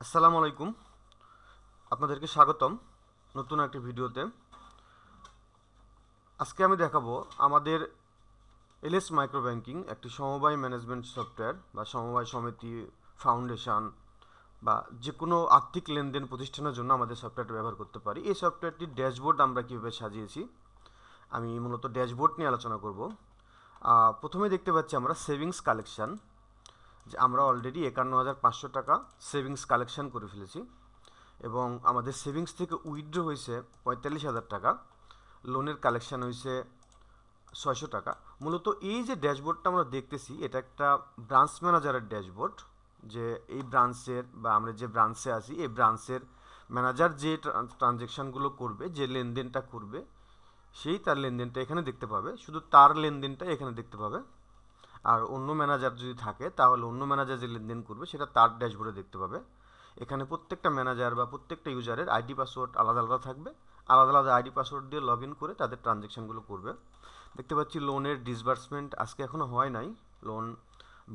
আসসালামু আলাইকুম। আপনাদেরকে স্বাগতম নতুন একটি ভিডিওতে। আজকে আমি দেখাবো আমাদের এলএস মাইক্রো ব্যাংকিং একটি সমবায় ম্যানেজমেন্ট সফটওয়্যার বা সমবায় সমিতি ফাউন্ডেশন বা যে কোনো আর্থিক লেনদেন প্রতিষ্ঠানের জন্য আমাদের সফটওয়্যারটা ব্যবহার করতে পারি। এই সফটওয়্যারটির ড্যাশবোর্ড আমরা কীভাবে সাজিয়েছি, আমি মূলত ড্যাশবোর্ড নিয়ে আলোচনা করব। প্রথমে দেখতে পাচ্ছি আমরা সেভিংস কালেকশন। যে আমরা অলরেডি একান্ন হাজার পাঁচশো টাকা সেভিংস কালেকশন করে ফেলেছি এবং আমাদের সেভিংস থেকে উইথড্র হয়েছে পঁয়তাল্লিশ হাজার টাকা লোনের কালেকশন হয়েছে ছয়শো টাকা। মূলত এই যে ড্যাশবোর্ডটা আমরা দেখতেছি, এটা একটা ব্রাঞ্চ ম্যানেজারের ড্যাশবোর্ড, যে এই ব্রাঞ্চের বা আমরা যে ব্রাঞ্চে আছি, এই ব্রাঞ্চের ম্যানেজার যে ট্রানজেকশানগুলো করবে, যে লেনদেনটা করবে, সেই তার লেনদেনটা এখানে দেখতে পাবে। শুধু তার লেনদেনটা এখানে দেখতে পাবে। আর অন্য ম্যানেজার যদি থাকে, তাহলে অন্য ম্যানেজার যে লেনদেন করবে, সেটা তার ড্যাশবোর্ডে দেখতে পাবে। এখানে প্রত্যেকটা ম্যানেজার বা প্রত্যেকটা ইউজারের আইডি পাসওয়ার্ড আলাদা আলাদা থাকবে। আলাদা আলাদা আইডি পাসওয়ার্ড দিয়ে লগ করে তাদের ট্রানজ্যাকশানগুলো করবে। দেখতে পাচ্ছি লোনের ডিসবার্সমেন্ট আজকে এখনও হয় নাই। লোন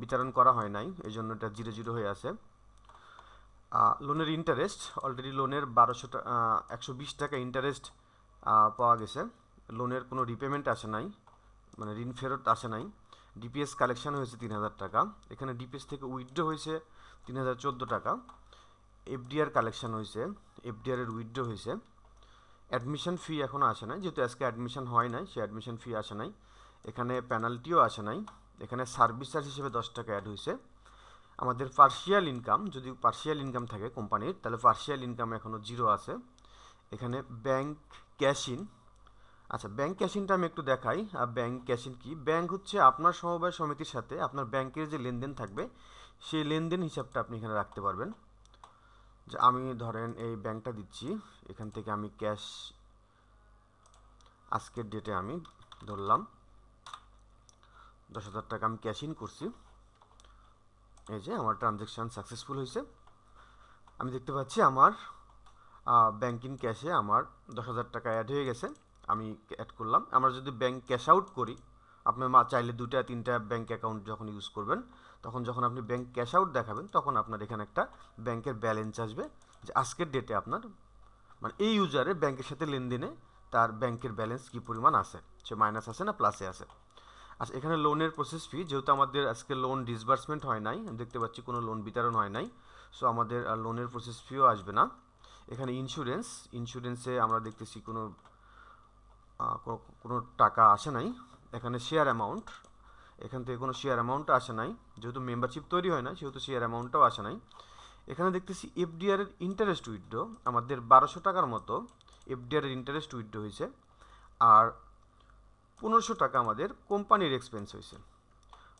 বিতরণ করা হয় নাই এই জন্য এটা জিরো জিরো হয়ে আছে। লোনের ইন্টারেস্ট অলরেডি লোনের বারোশো একশো বিশ টাকা ইন্টারেস্ট পাওয়া গেছে। লোনের কোনো রিপেমেন্ট আসে নাই মানে ঋণ ফেরত আসে নাই। ডিপিএস কালেকশন হয়েছে তিন হাজার টাকা। এখানে ডিপিএস থেকে উইথড্র হয়েছে তিন হাজার চোদ্দ টাকা। এফডিআর কালেকশন হয়েছে এফডিআর এর উইথড্র হয়েছে। অ্যাডমিশন ফি এখনও আসে নাই, যেহেতু আজকে অ্যাডমিশন হয় নাই সে অ্যাডমিশন ফি আসে নাই। এখানে পেনাল্টিও আসে নাই। এখানে সার্ভিস চার্জ হিসেবে দশ টাকা অ্যাড হয়েছে। আমাদের পার্শিয়াল ইনকাম যদি পার্শিয়াল ইনকাম থাকে কোম্পানির তাহলে পার্শিয়াল ইনকাম এখনও জিরো আছে। এখানে ব্যাংক ক্যাশ ইন আচ্ছা ব্যাংক ক্যাশিনটা আমি একটু দেখাই। আর ব্যাংক ক্যাশিন কি? ব্যাংক হচ্ছে আপনার সমবায় সমিতির সাথে আপনার ব্যাংকের যে লেনদেন থাকবে, সেই লেনদেন হিসাবটা আপনি এখানে রাখতে পারবেন। যে আমি ধরেন এই ব্যাংকটা দিচ্ছি, এখান থেকে আমি ক্যাশ আজকের ডেটে আমি ধরলাম, দশ হাজার টাকা আমি ক্যাশ ইন করছি। এই যে আমার ট্রানজ্যাকশান সাকসেসফুল হয়েছে। আমি দেখতে পাচ্ছি আমার ব্যাংকিং ক্যাশে আমার দশ হাজার টাকা অ্যাড হয়ে গেছে। আমি অ্যাড করলাম। আমরা যদি ব্যাংক ক্যাশ আউট করি, আপনি চাইলে দুটা তিনটা ব্যাংক অ্যাকাউন্ট যখন ইউজ করবেন, তখন যখন আপনি ব্যাংক ক্যাশ আউট দেখাবেন, তখন আপনার এখানে একটা ব্যাংকের ব্যালেন্স আসবে। যে আজকের ডেটে আপনার মানে এই ইউজারের ব্যাংকের সাথে লেনদেনে তার ব্যাংকের ব্যালেন্স কী পরিমাণ আছে? সে মাইনাস আছে না প্লাসে আছে? আচ্ছা এখানে লোনের প্রসেস ফি যেহেতু আমাদের আজকে লোন ডিসবার্সমেন্ট হয় নাই, দেখতে পাচ্ছি কোনো লোন বিতরণ হয় নাই সো আমাদের লোনের প্রসেস ফিও আসবে না। এখানে ইন্স্যুরেন্স ইন্স্যুরেন্সে আমরা দেখতেছি কোনো কোনো- টাকা আসে নাই। এখানে শেয়ার অ্যামাউন্ট এখান থেকে কোনো শেয়ার অ্যামাউন্ট আসে নাই। যেহেতু মেম্বারশিপ তৈরি হয় না সেহেতু শেয়ার অ্যামাউন্টটাও আসে নাই। এখানে দেখতেছি এফডিআর এর ইন্টারেস্ট উইথড্র আমাদের বারোশো টাকার মতো এফডিআর এর ইন্টারেস্ট উইথড্র হয়েছে। আর পনেরোশো টাকা আমাদের কোম্পানির এক্সপেন্স হয়েছে।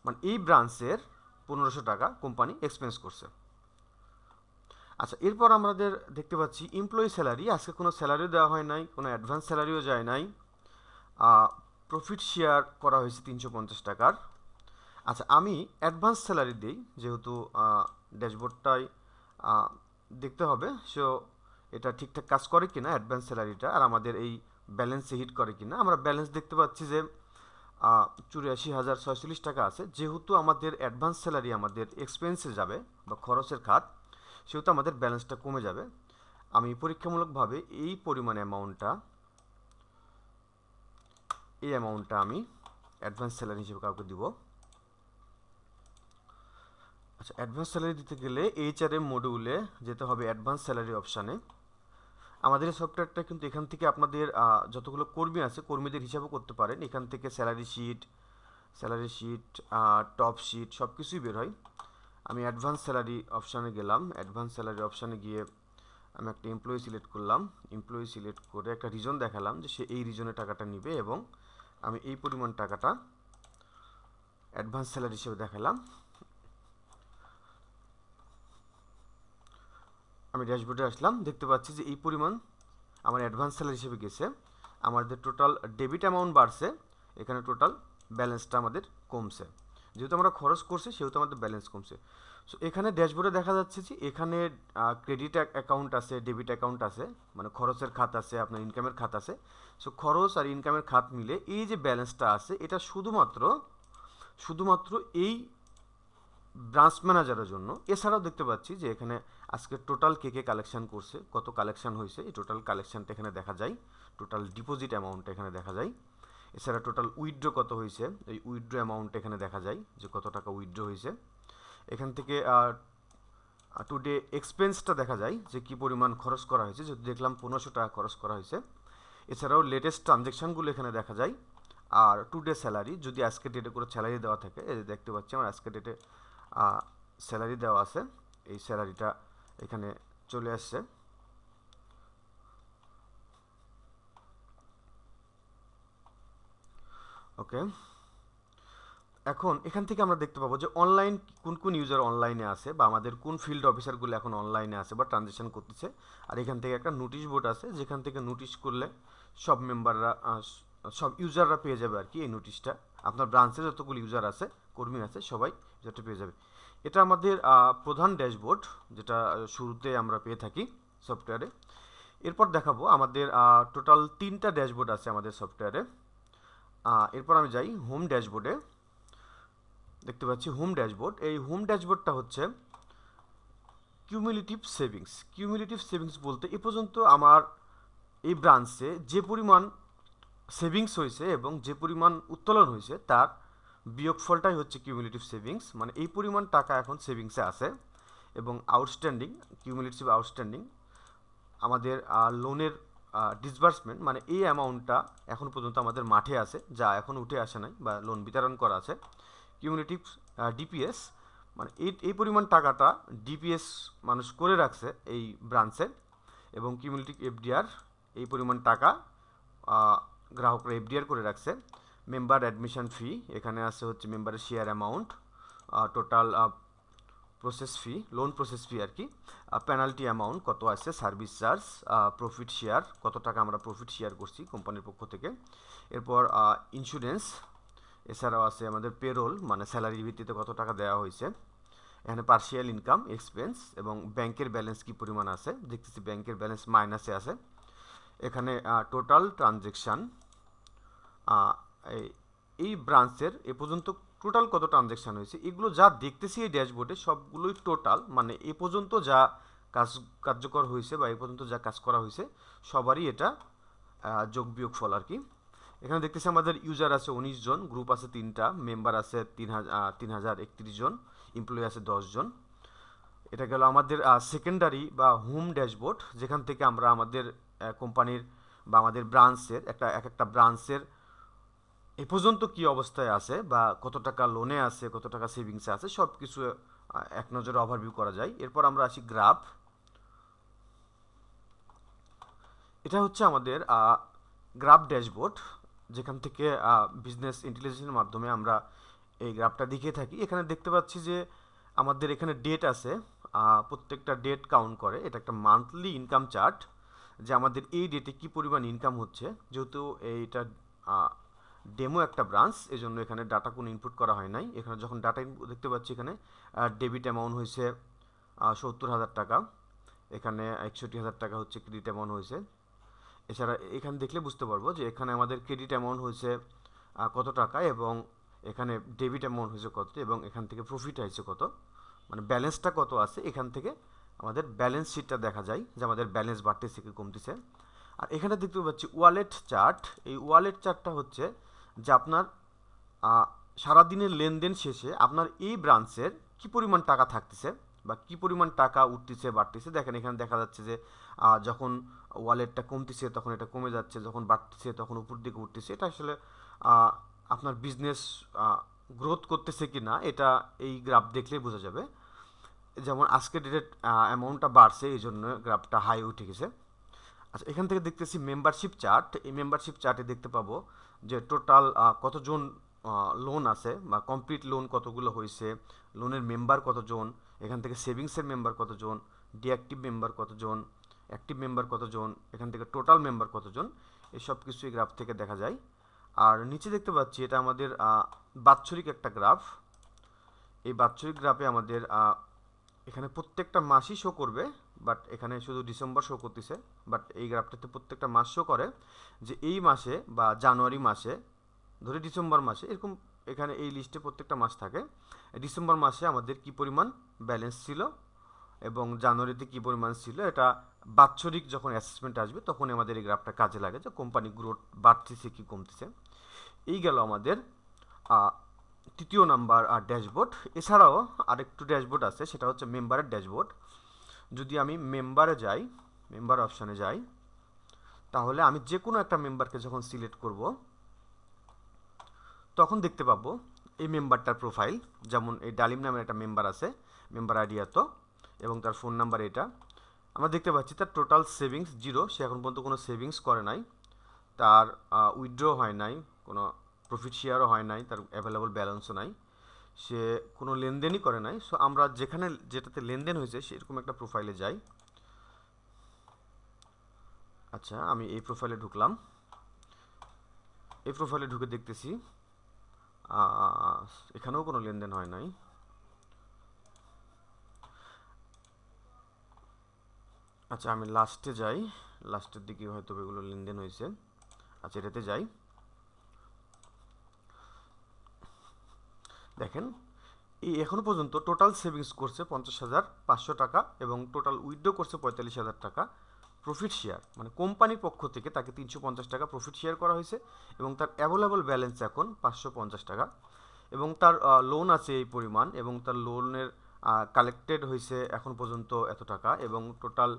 মানে এই ব্রাঞ্চের পনেরোশো টাকা কোম্পানি এক্সপেন্স করছে। আচ্ছা এরপর আমাদের দেখতে পাচ্ছি এমপ্লয়ি স্যালারি আজকে কোনো স্যালারিও দেওয়া হয় নাই, কোনো অ্যাডভান্স স্যালারিও যায় নাই। প্রফিট শেয়ার করা হয়েছে তিনশো পঞ্চাশ টাকার। আচ্ছা আমি অ্যাডভান্স স্যালারি দিই, যেহেতু ড্যাশবোর্ডটাই দেখতে হবে। সো এটা ঠিকঠাক কাজ করে কিনা অ্যাডভান্স স্যালারিটা আর আমাদের এই ব্যালেন্সে হিট করে কিনা। আমরা ব্যালেন্স দেখতে পাচ্ছি যে চুরাশি হাজার ছয়চল্লিশ টাকা আছে। যেহেতু আমাদের অ্যাডভান্স স্যালারি আমাদের এক্সপেন্সে যাবে বা খরচের খাত, সেহেতু আমাদের ব্যালেন্সটা কমে যাবে। আমি পরীক্ষামূলকভাবে এই পরিমাণ অ্যামাউন্টটা এই অ্যামাউন্টটা আমি অ্যাডভান্স স্যালারি হিসেবে কাউকে দিব। আচ্ছা অ্যাডভান্স স্যালারি দিতে গেলে এইচআরএম মডিউলে যেতে হবে অ্যাডভান্স স্যালারি অপশানে আমাদের সফটওয়্যারটা কিন্তু এখান থেকে আপনাদের যতগুলো কর্মী আছে, কর্মীদের হিসাবও করতে পারেন। এখান থেকে salary sheet salary sheet top sheet সব কিছুই বের হয়। আমি অ্যাডভান্স স্যালারি অপশানে গেলাম। অ্যাডভান্স স্যালারি অপশানে গিয়ে আমি একটা এমপ্লয়ি সিলেক্ট করলাম। এমপ্লয়ি সিলেক্ট করে একটা রিজন দেখালাম যে সে এই রিজনে টাকাটা নিবে এবং আমি এই পরিমাণ টাকাটা অ্যাডভান্স স্যালারি হিসেবে দেখালাম। আমি ড্যাশবোর্ডে আসলাম, দেখতে পাচ্ছি যে এই পরিমাণ আমার অ্যাডভান্স স্যালারি হিসেবে গেছে। আমাদের টোটাল ডেবিট অ্যামাউন্ট বাড়ছে, এখানে টোটাল ব্যালেন্সটা আমাদের কমছে। যেহেতু আমরা খরচ করছি, সেহেতু আমাদের ব্যালেন্স কমছে। সো এখানে ড্যাশবোর্ডে দেখা যাচ্ছে যে এখানে ক্রেডিট অ্যাকাউন্ট আছে ডেবিট অ্যাকাউন্ট আছে মানে খরচের খাত আছে, আপনার ইনকামের খাত আছে। সো খরচ আর ইনকামের খাত মিলে এই যে ব্যালেন্সটা আছে, এটা শুধুমাত্র শুধুমাত্র এই ব্রাঞ্চ ম্যানেজারের জন্য। এছাড়াও দেখতে পাচ্ছি যে এখানে আজকে টোটাল কে কে কালেকশন করছে, কত কালেকশন হয়েছে, এই টোটাল কালেকশনটা এখানে দেখা যায়। টোটাল ডিপোজিট অ্যামাউন্ট এখানে দেখা যায়। এছাড়া টোটাল উইথড্র কত হয়েছে, এই উইথড্র অ্যামাউন্ট এখানে দেখা যায় যে কত টাকা উইথড্র হয়েছে। এখান থেকে টুডে এক্সপেন্সটা দেখা যায় যে কি পরিমাণ খরচ করা হয়েছে। যদি দেখলাম পনেরোশো টাকা খরচ করা হয়েছে। এছাড়াও লেটেস্ট ট্রানজ্যাকশানগুলো এখানে দেখা যায়। আর টুডে স্যালারি যদি আজকে ডেটে করে স্যালারি দেওয়া থাকে, এই দেখতে পাচ্ছি আমার, আজকে ডেটে স্যালারি দেওয়া আছে। এই স্যালারিটা এখানে চলে আসছে। ওকে এখন এখান থেকে আমরা দেখতে পাবো যে অনলাইন কোন কোন ইউজার অনলাইনে আছে বা আমাদের কোন ফিল্ড অফিসারগুলো এখন অনলাইনে আছে বা ট্রানজেকশন করতেছে। আর এখান থেকে একটা নোটিশ বোর্ড আছে, যেখান থেকে নোটিশ করলে সব মেম্বাররা সব ইউজাররা পেয়ে যাবে আর কি এই নোটিশটা আপনার ব্রাঞ্চে যতগুলো ইউজার আছে, কর্মী আছে, সবাই ইউজারটা পেয়ে যাবে। এটা আমাদের প্রধান ড্যাশবোর্ড যেটা শুরুতে আমরা পেয়ে থাকি সফটওয়্যারে এরপর দেখাবো আমাদের টোটাল তিনটা ড্যাশবোর্ড আছে আমাদের সফটওয়্যারে এরপর আমি যাই হোম ড্যাশবোর্ডে দেখতে পাচ্ছি হোম ড্যাশবোর্ড। এই হোম ড্যাশবোর্ডটা হচ্ছে কিউমুলেটিভ সেভিংস কিউমুলেটিভ সেভিংস বলতে এ পর্যন্ত আমার এই ব্রাঞ্চে যে পরিমাণ সেভিংস হয়েছে এবং যে পরিমাণ উত্তোলন হয়েছে, তার বিয়োগফলটাই হচ্ছে কিউমুলেটিভ সেভিংস মানে এই পরিমাণ টাকা এখন সেভিংসে আছে এবং আউটস্ট্যান্ডিং কিউমুলেটিভ আউটস্ট্যান্ডিং আমাদের লোনের ডিসবার্সমেন্ট মানে এই অ্যামাউন্টটা এখন পর্যন্ত আমাদের মাঠে আছে, যা এখন উঠে আসে নাই বা লোন বিতরণ করা আছে। কিউমুলেটিভ ডিপিএস মানে এই এই পরিমাণ টাকাটা ডিপিএস মানুষ করে রাখছে এই ব্রাঞ্চে এবং কিউমুলেটিভ এফডিআর এই পরিমাণ টাকা গ্রাহকরা এফডিআর করে রাখছে। মেম্বার অ্যাডমিশন ফি এখানে আছে হচ্ছে মেম্বারের share amount total process fee loan process fee আর কি পেনাল্টি অ্যামাউন্ট কত আছে সার্ভিস চার্জ প্রফিট শেয়ার কত টাকা আমরা প্রফিট শেয়ার করছি কোম্পানির পক্ষ থেকে। এরপর ইন্স্যুরেন্স এছাড়াও আছে আমাদের পেরোল মানে স্যালারির ভিত্তিতে কত টাকা দেওয়া হয়েছে। এখানে পার্সিয়াল ইনকাম এক্সপেন্স এবং ব্যাংকের ব্যালেন্স কি পরিমাণ আছে? দেখতেছি ব্যাংকের ব্যালেন্স মাইনাসে আছে। এখানে টোটাল ট্রানজেকশান এই ব্রাঞ্চের এ পর্যন্ত টোটাল কত ট্রানজ্যাকশান হয়েছে? এগুলো যা দেখতেছি এই ড্যাশবোর্ডে সবগুলোই টোটাল মানে এ পর্যন্ত যা কাজ, কার্যকর হয়েছে বা এ পর্যন্ত যা কাজ করা হয়েছে, সবারই এটা যোগ বিয়োগ ফল আর কি। এখানে দেখতেছি আমাদের ইউজার আছে উনিশ জন গ্রুপ আছে তিনটা মেম্বার আছে তিন হাজার তিন হাজার একত্রিশ জন এমপ্লয়ি আছে জন। এটা গেল আমাদের সেকেন্ডারি বা হোম ড্যাশবোর্ড যেখান থেকে আমরা আমাদের কোম্পানির বা আমাদের ব্রাঞ্চের একটা, এক একটা ব্রাঞ্চের এ পর্যন্ত কি অবস্থায় আছে বা কত টাকা লোনে আছে, কত টাকা সেভিংসে আছে সব কিছু এক নজরে ওভারভিউ করা যায়। এরপর আমরা আসি গ্রাফ এটা হচ্ছে আমাদের গ্রাফ ড্যাশবোর্ড যেখান থেকে বিজনেস ইন্টেলিজেন্সের মাধ্যমে আমরা এই গ্রাফটা দেখিয়ে থাকি। এখানে দেখতে পাচ্ছি যে আমাদের এখানে ডেট আছে প্রত্যেকটা ডেট কাউন্ট করে। এটা একটা মান্থলি ইনকাম চার্ট যে আমাদের এই ডেটে কি পরিমাণ ইনকাম হচ্ছে। যেহেতু এইটা ডেমো একটা ব্রাঞ্চ এই জন্য এখানে ডাটা কোনো ইনপুট করা হয় নাই। এখানে যখন ডাটা ইনপুট দেখতে পাচ্ছি এখানে ডেবিট অ্যামাউন্ট হয়েছে সত্তর হাজার টাকা। এখানে একষট্টি হাজার টাকা হচ্ছে ক্রেডিট অ্যামাউন্ট হয়েছে। এছাড়া এখানে দেখলে বুঝতে পারব যে এখানে আমাদের ক্রেডিট অ্যামাউন্ট হয়েছে কত টাকা এবং এখানে ডেবিট অ্যামাউন্ট হয়েছে কত এবং এখান থেকে প্রফিট হয়েছে কত। মানে ব্যালেন্সটা কত আছে এখান থেকে আমাদের ব্যালেন্স শিটটা দেখা যায় যে আমাদের ব্যালেন্স বাড়তেছে কি কমতেছে। আর এখানে দেখতে পাচ্ছি ওয়ালেট চার্ট এই ওয়ালেট চার্টটা হচ্ছে যে আপনার সারাদিনের লেনদেন শেষে আপনার এই ব্রাঞ্চের কি পরিমাণ টাকা থাকতেছে। বা কি পরিমাণ টাকা উঠতেছে, বাড়তেছে? দেখেন, এখানে দেখা যাচ্ছে যে যখন ওয়ালেটটা কমতেছে, তখন এটা কমে যাচ্ছে, যখন বাড়তেছে, তখন উপর দিকে উঠতেছে। এটা আসলে আপনার বিজনেস গ্রোথ করতেছে কি না, এটা এই গ্রাফ দেখলেই বোঝা যাবে। যেমন আজকে ডেটের অ্যামাউন্টটা বাড়ছে, এই জন্য গ্রাফটা হাই উঠে গেছে। আচ্ছা এখান থেকে দেখতেছি মেম্বারশিপ চার্ট এই মেম্বারশিপ চার্টে দেখতে পাবো যে টোটাল কতজন লোন আছে বা কমপ্লিট লোন কতগুলো হয়েছে লোনের মেম্বার কতজন এখান থেকে সেভিংসের মেম্বার কতজন ডিঅ্যাক্টিভ মেম্বার কতজন অ্যাক্টিভ মেম্বার কতজন, এখান থেকে টোটাল মেম্বার কতজন, এসব কিছু এই গ্রাফ থেকে দেখা যায়। আর নিচে দেখতে পাচ্ছি এটা আমাদের বাৎসরিক একটা গ্রাফ এই বাৎসরিক গ্রাফে আমাদের এখানে প্রত্যেকটা মাসই শো করবে বাট এখানে শুধু ডিসেম্বর শো করতেছে বাট এই গ্রাফটাতে প্রত্যেকটা মাস শো করে যে এই মাসে বা জানুয়ারি মাসে, ধরে ডিসেম্বর মাসে এরকম এখানে এই লিস্টে প্রত্যেকটা মাস থাকে। ডিসেম্বর মাসে আমাদের কি পরিমাণ ব্যালেন্স ছিল এবং জানুয়ারিতে কি পরিমাণ ছিল এটা বাৎসরিক যখন অ্যাসেসমেন্ট আসবে তখন আমাদের এই গ্রাফটা কাজে লাগে যে কোম্পানি গ্রোথ বাড়তেছে কি কমতেছে। এই গেল আমাদের তৃতীয় নাম্বার আর ড্যাশবোর্ড এছাড়াও আরেকটু ড্যাশবোর্ড আছে, সেটা হচ্ছে মেম্বারের ড্যাশবোর্ড যদি আমি মেম্বারে যাই মেম্বার অপশানে যাই, তাহলে আমি যে কোনো একটা মেম্বারকে যখন সিলেক্ট করব তখন দেখতে পাবো এই মেম্বারটার প্রোফাইল যেমন এই ডালিম নামের একটা মেম্বার আছে মেম্বার আইডি এত, এবং তার ফোন নাম্বার এটা। আমরা দেখতে পাচ্ছি তার টোটাল সেভিংস জিরো সে এখন পর্যন্ত কোনো সেভিংস করে নাই। তার উইথড্র হয় নাই, কোনো প্রফিট শেয়ারও হয় নাই, তার অ্যাভেলেবল ব্যালেন্সও নাই। সে কোনো লেনদেনই করে নাই। সো আমরা যেখানে, যেটাতে লেনদেন হয়েছে, সেরকম একটা প্রোফাইলে যাই। আচ্ছা আমি এই প্রোফাইলে ঢুকলাম। এই প্রোফাইলে ঢুকে দেখতেছি। এখানেও কোনো লেনদেন হয় নাই। আচ্ছা আমি লাস্টে যাই। লাস্টের দিকে হয়তো এগুলো লেনদেন হয়েছে। আচ্ছা এটাতে যাই। দেখেন, এই এখনও পর্যন্ত টোটাল সেভিংস করছে পঞ্চাশ হাজার পাঁচশো টাকা এবং টোটাল উইথড্র করছে পঁয়তাল্লিশ হাজার টাকা। প্রফিট শেয়ার মানে কোম্পানির পক্ষ থেকে তাকে তিনশো পঞ্চাশ টাকা প্রফিট শেয়ার করা হয়েছে এবং তার অ্যাভেলেবল ব্যালেন্স এখন পাঁচশো পঞ্চাশ টাকা এবং তার লোন আছে এই পরিমাণ এবং তার লোনের কালেক্টেড হয়েছে এখন পর্যন্ত এত টাকা এবং টোটাল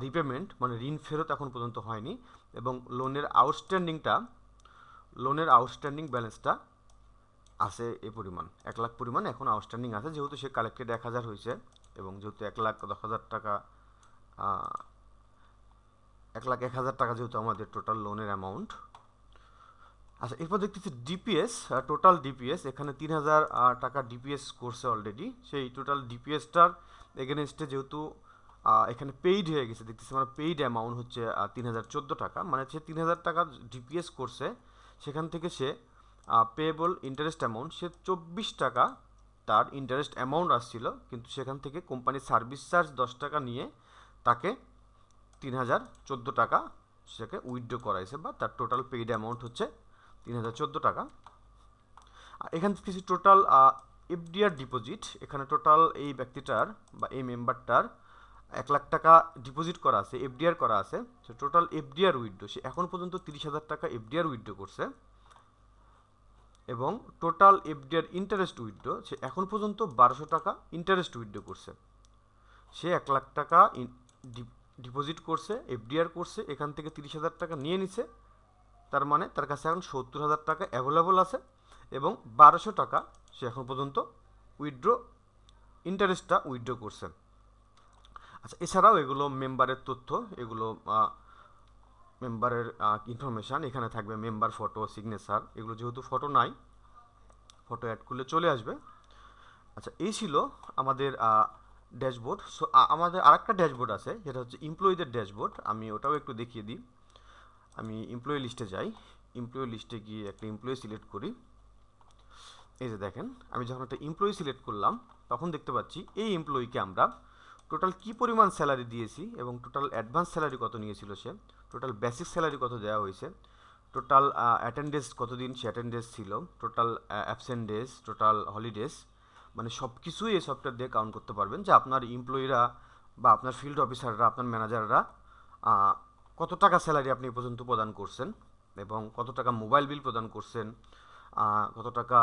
রিপেমেন্ট মানে ঋণ ফেরত এখন পর্যন্ত হয়নি এবং লোনের আউটস্ট্যান্ডিংটা লোনের আউটস্ট্যান্ডিং ব্যালেন্সটা আছে এই পরিমাণ, এক লাখ পরিমাণ এখন আউটস্ট্যান্ডিং আছে যেহেতু সে কালেক্টেড এক হাজার হয়েছে এবং যেহেতু এক লাখ দশ হাজার টাকা এক লাখ এক হাজার টাকা যেহেতু আমাদের টোটাল লোনের অ্যামাউন্ট আচ্ছা এরপর দেখতেছি ডিপিএস টোটাল ডিপিএস এখানে তিন হাজার টাকা ডিপিএস করছে অলরেডি সেই টোটাল ডিপিএসটার এগেনস্টে যেহেতু এখানে পেইড হয়ে গেছে, দেখতেছি মানে পেইড অ্যামাউন্ট হচ্ছে তিন হাজার চোদ্দ টাকা। মানে সে তিন হাজার টাকা ডিপিএস করছে, সেখান থেকে সে পেয়েবল ইন্টারেস্ট অ্যামাউন্ট সে চব্বিশ টাকা তার ইন্টারেস্ট অ্যামাউন্ট আসছিল, কিন্তু সেখান থেকে কোম্পানির সার্ভিস চার্জ দশ টাকা নিয়ে তাকে তিন হাজার চোদ্দ টাকা সেটাকে উইথড্র করাইছে বা তার টোটাল পেইড অ্যামাউন্ট হচ্ছে তিন হাজার চোদ্দ টাকা। এখান থেকে টোটাল এফডিআর ডিপোজিট এখানে টোটাল এই ব্যক্তিটার বা এই মেম্বারটার এক লাখ টাকা ডিপোজিট করা আছে এফডিআর করা আছে। সে টোটাল এফডিআর উইথড্র সে এখন পর্যন্ত তিরিশ হাজার টাকা এফডিআর উইথড্র করছে। এবং টোটাল এফডিআর ইন্টারেস্ট উইথড্র সে এখন পর্যন্ত বারোশো টাকা ইন্টারেস্ট উইথড্র করছে। সে এক লাখ টাকা ডিপোজিট করছে, এফডিআর করছে, এখান থেকে তিরিশ হাজার টাকা নিয়ে নিছে। তার মানে তার কাছে এখন সত্তর হাজার টাকা অ্যাভেলেবল আছে এবং বারোশো টাকা সে এখন পর্যন্ত উইথড্র ইন্টারেস্টটা উইথড্র করছে। আচ্ছা এছাড়াও এগুলো মেম্বারের তথ্য, এগুলো মেম্বারের ইনফরমেশান এখানে থাকবে মেম্বার ফটো সিগনেচার এগুলো যেহেতু ফটো নাই ফটো অ্যাড করলে চলে আসবে। আচ্ছা এই ছিল আমাদের ড্যাশবোর্ড সো আমাদের আরেকটা ড্যাশবোর্ড আছে, যেটা হচ্ছে এমপ্লয়ীদের ড্যাশবোর্ড আমি ওটাও একটু দেখিয়ে দিই। আমি এমপ্লয়ি লিস্টে যাই। এমপ্লয়ি লিস্টে গিয়ে একটা এমপ্লয়ি সিলেক্ট করি। এই যে দেখেন, আমি যখন একটা এমপ্লয়ি সিলেক্ট করলাম, তখন দেখতে পাচ্ছি এই এমপ্লয়িকে আমরা টোটাল কি পরিমাণ স্যালারি দিয়েছি এবং টোটাল অ্যাডভান্স স্যালারি কত নিয়েছিল সে টোটাল বেসিক স্যালারি কত দেওয়া হয়েছে টোটাল অ্যাটেন্ডেন্স কতদিন সে অ্যাটেন্ডেন্স ছিল total absent days total holidays মানে সব কিছুই এই সফটওয়্যার দিয়ে কাউন্ট করতে পারবেন যে আপনার এমপ্লয়িরা বা আপনার ফিল্ড অফিসাররা আপনার ম্যানেজাররা কত টাকা স্যালারি আপনি পর্যন্ত প্রদান করছেন এবং কত টাকা মোবাইল বিল প্রদান করছেন কত টাকা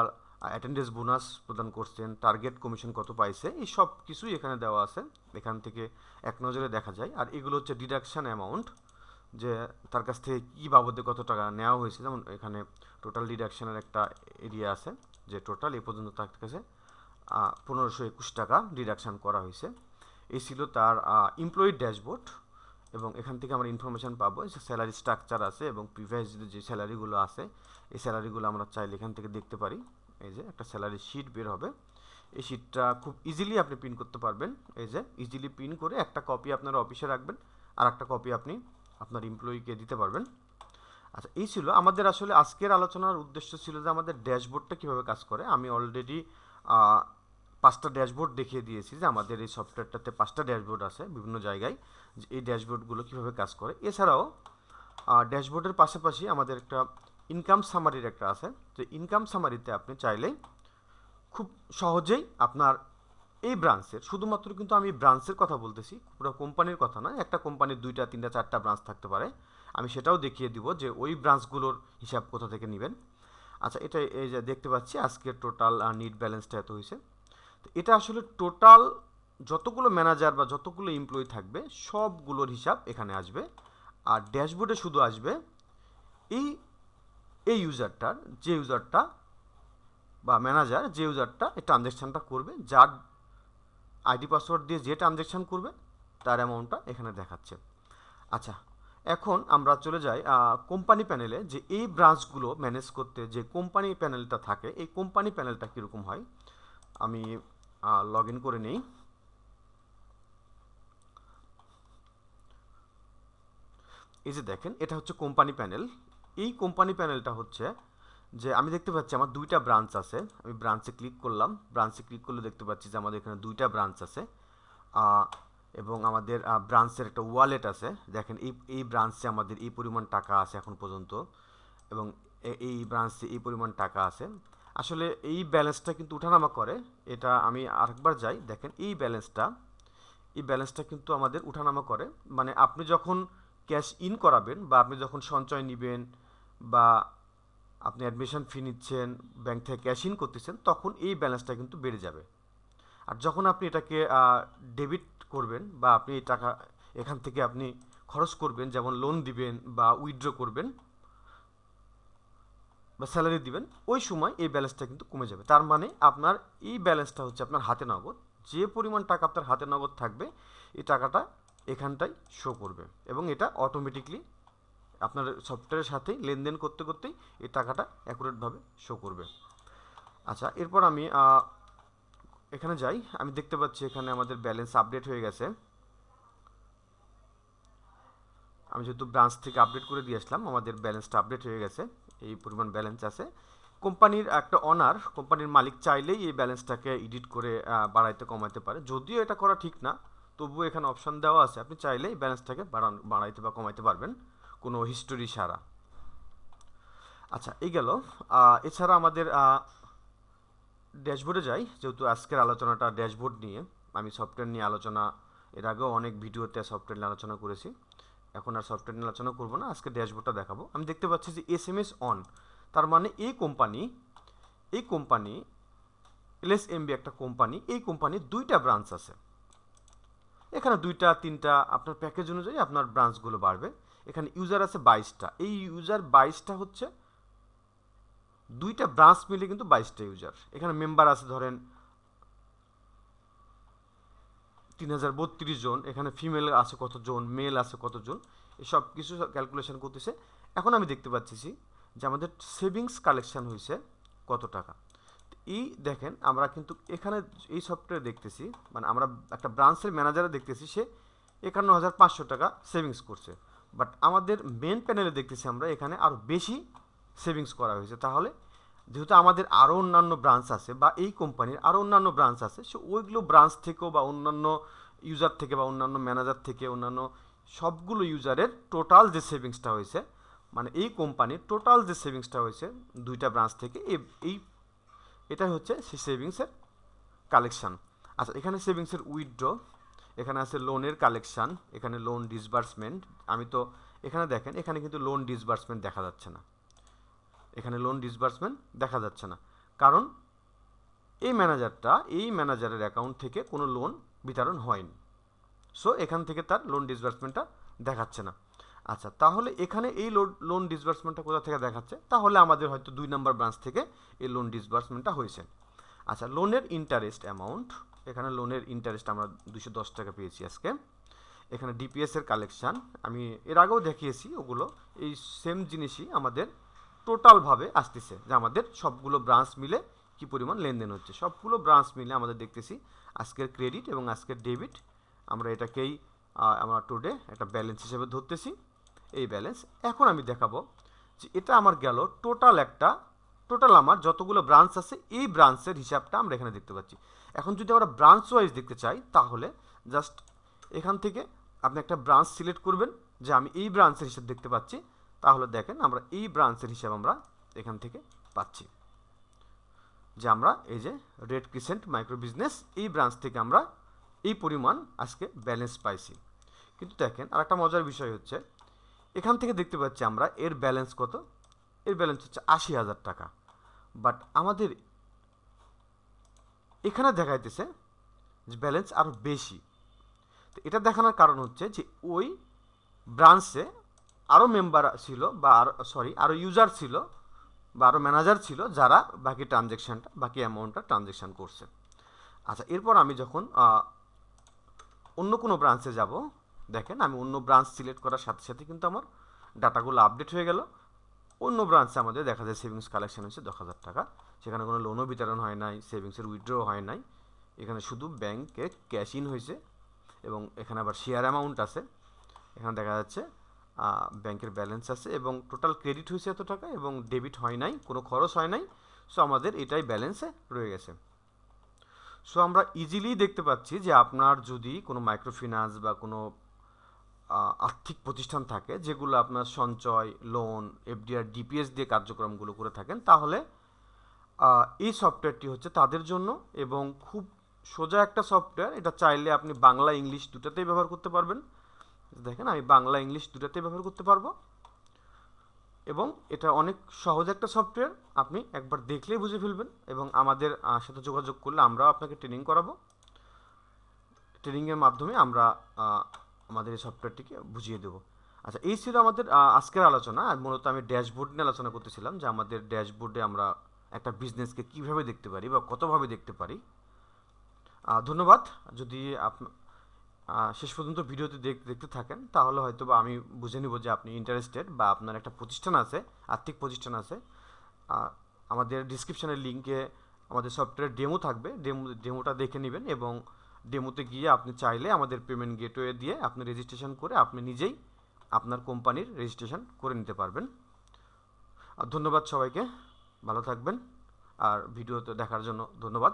অ্যাটেন্ডেন্স বোনাস প্রদান করছেন টার্গেট কমিশন কত পাইছে, এই সব কিছুই এখানে দেওয়া আছে। এখান থেকে এক নজরে দেখা যায়। আর এগুলো হচ্ছে ডিডাকশান অ্যামাউন্ট যে তার কাছ থেকে কী বাবদে কত টাকা নেওয়া হয়েছে। যেমন এখানে টোটাল ডিডাকশানের একটা এরিয়া আছে, যে টোটাল এ পর্যন্ত তার কাছে পনেরোশো একুশ টাকা ডিডাকশান করা হয়েছে। এই ছিল তার এমপ্লয়ি ড্যাশবোর্ড এবং এখান থেকে আমরা ইনফরমেশান পাবো যে স্যালারি স্ট্রাকচার আছে এবং প্রিভিয়াস যে স্যালারিগুলো আছে, এই স্যালারিগুলো আমরা চাইলে এখান থেকে দেখতে পারি। এই যে একটা স্যালারি শিট বের হবে। এই শিটটা খুব ইজিলি আপনি প্রিন্ট করতে পারবেন। এই যে ইজিলি প্রিন্ট করে একটা কপি আপনার অফিসে রাখবেন আর একটা কপি আপনি আপনার এমপ্লয়িকে দিতে পারবেন। আচ্ছা এই ছিল আমাদের আসলে আজকের আলোচনার উদ্দেশ্য ছিল যে আমাদের ড্যাশবোর্ডটা কীভাবে কাজ করে। আমি অলরেডি পাঁচটা ড্যাশবোর্ড দেখিয়ে দিয়েছি যে আমাদের এই সফটওয়্যারটাতে পাঁচটা ড্যাশবোর্ড আছে বিভিন্ন জায়গায়, যে এই ড্যাশবোর্ডগুলো কীভাবে কাজ করে। এছাড়াও ড্যাশবোর্ডের পাশাপাশি আমাদের একটা ইনকাম সামারির একটা আছে। যে ইনকাম সামারিতে আপনি চাইলেই খুব সহজেই আপনার এই ব্রাঞ্চের শুধুমাত্র কিন্তু আমি ব্রাঞ্চের কথা বলতেছি, পুরো কোম্পানির কথা না একটা কোম্পানির দুইটা, তিনটা, চারটা ব্রাঞ্চ থাকতে পারে। আমি সেটাও দেখিয়ে দিব যে ওই ব্রাঞ্চগুলোর হিসাব কোথা থেকে নেবেন। আচ্ছা এটা এই যে দেখতে পাচ্ছি আজকে টোটাল নিট ব্যালেন্সটা এত হয়েছে। তো এটা আসলে টোটাল যতগুলো ম্যানেজার বা যতগুলো এমপ্লয়ি থাকবে, সবগুলোর হিসাব এখানে আসবে। আর ড্যাশবোর্ডে শুধু আসবে এই এই ইউজারটার যে ইউজারটা বা ম্যানেজার যে ইউজারটা এই ট্রানজ্যাকশানটা করবে, যার আইডি পাসওয়ার্ড দিয়ে যে ট্রানজ্যাকশান করবে, তার অ্যামাউন্টটা এখানে দেখাচ্ছে। আচ্ছা এখন আমরা চলে যাই কোম্পানি প্যানেলে যে এই ব্রাঞ্চগুলো ম্যানেজ করতে যে কোম্পানি প্যানেলটা থাকে, এই কোম্পানি প্যানেলটা কীরকম হয়? আমি লগ ইন করে নিই। এই যে দেখেন, এটা হচ্ছে কোম্পানি প্যানেল এই কোম্পানি প্যানেলটা হচ্ছে যে, আমি দেখতে পাচ্ছি আমার দুইটা ব্রাঞ্চ আছে। আমি ব্রাঞ্চে ক্লিক করলাম। ব্রাঞ্চে ক্লিক করলে দেখতে পাচ্ছি যে, আমাদের এখানে দুইটা ব্রাঞ্চ আছে। এবং আমাদের ব্রাঞ্চের একটা ওয়ালেট আছে। দেখেন, এই এই ব্রাঞ্চে আমাদের এই পরিমাণ টাকা আছে এখন পর্যন্ত। এবং এই ব্রাঞ্চে এই পরিমাণ টাকা আছে। আসলে এই ব্যালেন্সটা কিন্তু উঠানামা করে। এটা আমি আরেকবার যাই, দেখেন এই ব্যালেন্সটা এই ব্যালেন্সটা কিন্তু আমাদের উঠানামা করে। মানে আপনি যখন ক্যাশ ইন করাবেন বা আপনি যখন সঞ্চয় নেবেন বা আপনি অ্যাডমিশন ফি নিচ্ছেন, ব্যাংক থেকে ক্যাশ ইন করতেছেন, তখন এই ব্যালেন্সটা কিন্তু বেড়ে যাবে। আর যখন আপনি এটাকে ডেবিট করবেন বা আপনি টাকা এখান থেকে আপনি খরচ করবেন, যেমন লোন দিবেন বা উইথড্র করবেন বা স্যালারি দিবেন, ওই সময় এই ব্যালেন্সটা কিন্তু কমে যাবে। তার মানে আপনার এই ব্যালেন্সটা হচ্ছে আপনার হাতে নগদ। যে পরিমাণ টাকা আপনার হাতে নগদ থাকবে, এই টাকাটা এখানটাই শো করবে এবং এটা অটোমেটিকলি আপনার সফটওয়্যারের সাথেই লেনদেন করতে করতেই এই টাকাটা অ্যাকুরেটভাবে শো করবে। আচ্ছা এরপর আমি এখানে যাই। আমি দেখতে পাচ্ছি এখানে আমাদের ব্যালেন্স আপডেট হয়ে গেছে। আমি যেহেতু ব্রাঞ্চ থেকে আপডেট করে দিয়ে আসলাম, আমাদের ব্যালেন্সটা আপডেট হয়ে গেছে। এই পরিমাণ ব্যালেন্স আছে। কোম্পানির একটা অনার কোম্পানির মালিক চাইলেই এই ব্যালেন্সটাকে এডিট করে বাড়াইতে, কমাইতে পারে। যদিও এটা করা ঠিক না, তবুও এখানে অপশান দেওয়া আছে। আপনি চাইলেই ব্যালেন্সটাকে বাড়ান, বাড়াইতে বা কমাইতে পারবেন, কোনো হিস্টোরি ছাড়া। আচ্ছা এই গেল। এছাড়া আমাদের ড্যাশবোর্ডে যাই, যেহেতু আজকের আলোচনাটা ড্যাশবোর্ড নিয়ে, আমি সফটওয়্যার নিয়ে আলোচনা, এর আগেও অনেক ভিডিওতে সফটওয়্যার নিয়ে আলোচনা করেছি। এখন আর সফটওয়্যার নিয়ে আলোচনা করব না, আজকে ড্যাশবোর্ডটা দেখাবো। আমি দেখতে পাচ্ছি যে এস এম এস অন তার মানে এই কোম্পানি এই কোম্পানি এলএস এমবি একটা কোম্পানি এই কোম্পানির দুইটা ব্রাঞ্চ আছে। এখানে দুইটা, তিনটা, আপনার প্যাকেজ অনুযায়ী আপনার ব্রাঞ্চগুলো বাড়বে। এখানে ইউজার আছে বাইশটা। এই ইউজার বাইশটা হচ্ছে দুইটা ব্রাঞ্চ মিলে কিন্তু বাইশটা ইউজার এখানে মেম্বার আছে ধরেন তিন হাজার বত্রিশ জন, এখানে ফিমেল আছে কতজন মেল আছে কতজন, এসব কিছু ক্যালকুলেশন করতেছে। এখন আমি দেখতে পাচ্ছি যে আমাদের সেভিংস কালেকশন হয়েছে কত টাকা। এই দেখেন, আমরা কিন্তু এখানে এই সফটওয়্যার দেখতেছি মানে আমরা একটা ব্রাঞ্চের ম্যানেজারে দেখতেছি, সে একান্ন হাজার পাঁচশো টাকা সেভিংস করছে। বাট আমাদের মেন প্যানেলে দেখতেছি আমরা, এখানে আরও বেশি সেভিংস করা হয়েছে। তাহলে যেহেতু আমাদের আরও অন্যান্য ব্রাঞ্চ আছে বা এই কোম্পানির আরও অন্যান্য ব্রাঞ্চ আছে সে ওইগুলো ব্রাঞ্চ থেকেও বা অন্যান্য ইউজার থেকে বা অন্যান্য ম্যানেজার থেকে অন্যান্য সবগুলো ইউজারের টোটাল যে সেভিংসটা হয়েছে মানে এই কোম্পানির টোটাল যে সেভিংসটা হয়েছে দুইটা ব্রাঞ্চ থেকে, এই- এটাই হচ্ছে সেই সেভিংসের কালেকশান আচ্ছা এখানে সেভিংসের উইথড্র এখানে আছে লোনের কালেকশান এখানে লোন ডিসবার্সমেন্ট আমি তো এখানে দেখেন, এখানে কিন্তু লোন ডিসবার্সমেন্ট দেখা যাচ্ছে না। এখানে লোন ডিসবার্সমেন্ট দেখা যাচ্ছে না। কারণ এই ম্যানেজারটা এই ম্যানেজারের অ্যাকাউন্ট থেকে কোনো লোন বিতরণ হয়নি। সো এখান থেকে তার লোন ডিসবার্সমেন্টটা দেখাচ্ছে না। আচ্ছা তাহলে এখানে এই লোন লোন ডিসবার্সমেন্টটা কোথা থেকে দেখাচ্ছে? তাহলে আমাদের হয়তো দুই নম্বর ব্রাঞ্চ থেকে এই লোন ডিসবার্সমেন্টটা হয়েছে। আচ্ছা লোনের ইন্টারেস্ট অ্যামাউন্ট এখানে লোনের ইন্টারেস্ট আমরা দুশো দশ টাকা পেয়েছি আজকে। এখানে ডিপিএসের কালেকশান আমি এর আগেও দেখিয়েছি ওগুলো। এই সেম জিনিসই আমাদের টোটালভাবে আসতেছে যে আমাদের সবগুলো ব্রাঞ্চ মিলে কি পরিমাণ লেনদেন হচ্ছে। সবগুলো ব্রাঞ্চ মিলে আমাদের দেখতেছি আজকের ক্রেডিট এবং আজকের ডেবিট আমরা এটাকেই আমরা টুডে একটা ব্যালেন্স হিসেবে ধরতেছি। এই ব্যালেন্স এখন আমি দেখাবো যে এটা আমার গেল টোটাল একটা টোটাল আমার যতগুলো ব্রাঞ্চ আছে, এই ব্রাঞ্চের হিসাবটা আমরা এখানে দেখতে পাচ্ছি। এখন যদি আমরা ব্রাঞ্চ ওয়াইজ দেখতে চাই, তাহলে জাস্ট এখান থেকে আপনি একটা ব্রাঞ্চ সিলেক্ট করবেন যে আমি এই ব্রাঞ্চের হিসাব দেখতে পাচ্ছি। তাহলে দেখেন আমরা এই ব্রাঞ্চের হিসাব আমরা এখান থেকে পাচ্ছি। যে আমরা এই যে রেড ক্রিসেন্ট মাইক্রো বিজনেস এই ব্রাঞ্চ থেকে আমরা এই পরিমাণ আজকে ব্যালেন্স পাইছি। কিন্তু দেখেন আরেকটা মজার বিষয় হচ্ছে, এখান থেকে দেখতে পাচ্ছি আমরা এর ব্যালেন্স কত? এর ব্যালেন্স হচ্ছে আশি হাজার টাকা। বাট আমাদের এখানে দেখাইতেছে যে ব্যালেন্স আরও বেশি। তো এটা দেখানোর কারণ হচ্ছে যে ওই ব্রাঞ্চে আরও মেম্বার ছিল বা আরও সরি আরও ইউজার ছিল বা আরও ম্যানেজার ছিল যারা বাকি ট্রানজ্যাকশানটা বাকি অ্যামাউন্টটা ট্রানজ্যাকশান করছে। আচ্ছা এরপর আমি যখন অন্য কোনো ব্রাঞ্চে যাব, দেখেন আমি অন্য ব্রাঞ্চ সিলেক্ট করার সাথে সাথে কিন্তু আমার ডাটাগুলো আপডেট হয়ে গেল। অন্য ব্রাঞ্চে আমাদের দেখা যায় সেভিংস কালেকশন হচ্ছে দশ হাজার টাকা। সেখানে কোনো লোনও বিতরণ হয় নাই সেভিংসের উইথড্র হয় নাই। এখানে শুধু ব্যাংকে ক্যাশ ইন হয়েছে এবং এখানে আবার শেয়ার অ্যামাউন্ট আছে। এখানে দেখা যাচ্ছে ব্যাংকের ব্যালেন্স আছে এবং টোটাল ক্রেডিট হয়েছে এত টাকা এবং ডেবিট হয় নাই, কোনো খরচ হয় নাই। সো আমাদের এটাই ব্যালেন্সে রয়ে গেছে। সো আমরা ইজিলি দেখতে পাচ্ছি যে আপনার যদি কোনো মাইক্রোফিন্যান্স বা কোনো আর্থিক প্রতিষ্ঠান থাকে যেগুলো আপনার সঞ্চয় লোন এফডিআর ডিপিএস দিয়ে কার্যক্রমগুলো করে থাকেন, তাহলে এই সফটওয়্যারটি হচ্ছে তাদের জন্য এবং খুব সোজা একটা সফটওয়্যার। এটা চাইলে আপনি বাংলা, ইংলিশ দুটাতেই ব্যবহার করতে পারবেন। দেখেন, আমি বাংলা, ইংলিশ দুটাতেই ব্যবহার করতে পারব। এবং এটা অনেক সহজ একটা সফটওয়্যার, আপনি একবার দেখলেই বুঝে ফেলবেন এবং আমাদের সাথে যোগাযোগ করলে আমরাও আপনাকে ট্রেনিং করাবো। ট্রেনিংয়ের মাধ্যমে আমরা আমাদের এই সফটওয়্যারটিকে বুঝিয়ে দেবো। আচ্ছা এই ছিল আমাদের আজকের আলোচনা। আর মূলত আমি ড্যাশবোর্ড নিয়ে আলোচনা করতেছিলাম, যে আমাদের ড্যাশবোর্ডে আমরা একটা বিজনেসকে কীভাবে দেখতে পারি বা কতভাবে দেখতে পারি। ধন্যবাদ। যদি আপ শেষ পর্যন্ত ভিডিওতে দেখ- দেখতে থাকেন, তাহলে হয়তো বা আমি বুঝে নিব যে আপনি ইন্টারেস্টেড বা আপনার একটা প্রতিষ্ঠান আছে, আর্থিক প্রতিষ্ঠান আছে। আমাদের ডিসক্রিপশানের লিঙ্কে আমাদের সফটওয়্যার ডেমো থাকবে ডেমো ডেমোটা দেখে নেবেন এবং ডেমোতে গিয়ে আপনি চাইলে আমাদের পেমেন্ট গেটওয়ে দিয়ে আপনি রেজিস্ট্রেশন করে আপনি নিজেই আপনার কোম্পানির রেজিস্ট্রেশন করে নিতে পারবেন। ধন্যবাদ সবাইকে, ভালো থাকবেন। আর ভিডিওতে দেখার জন্য ধন্যবাদ।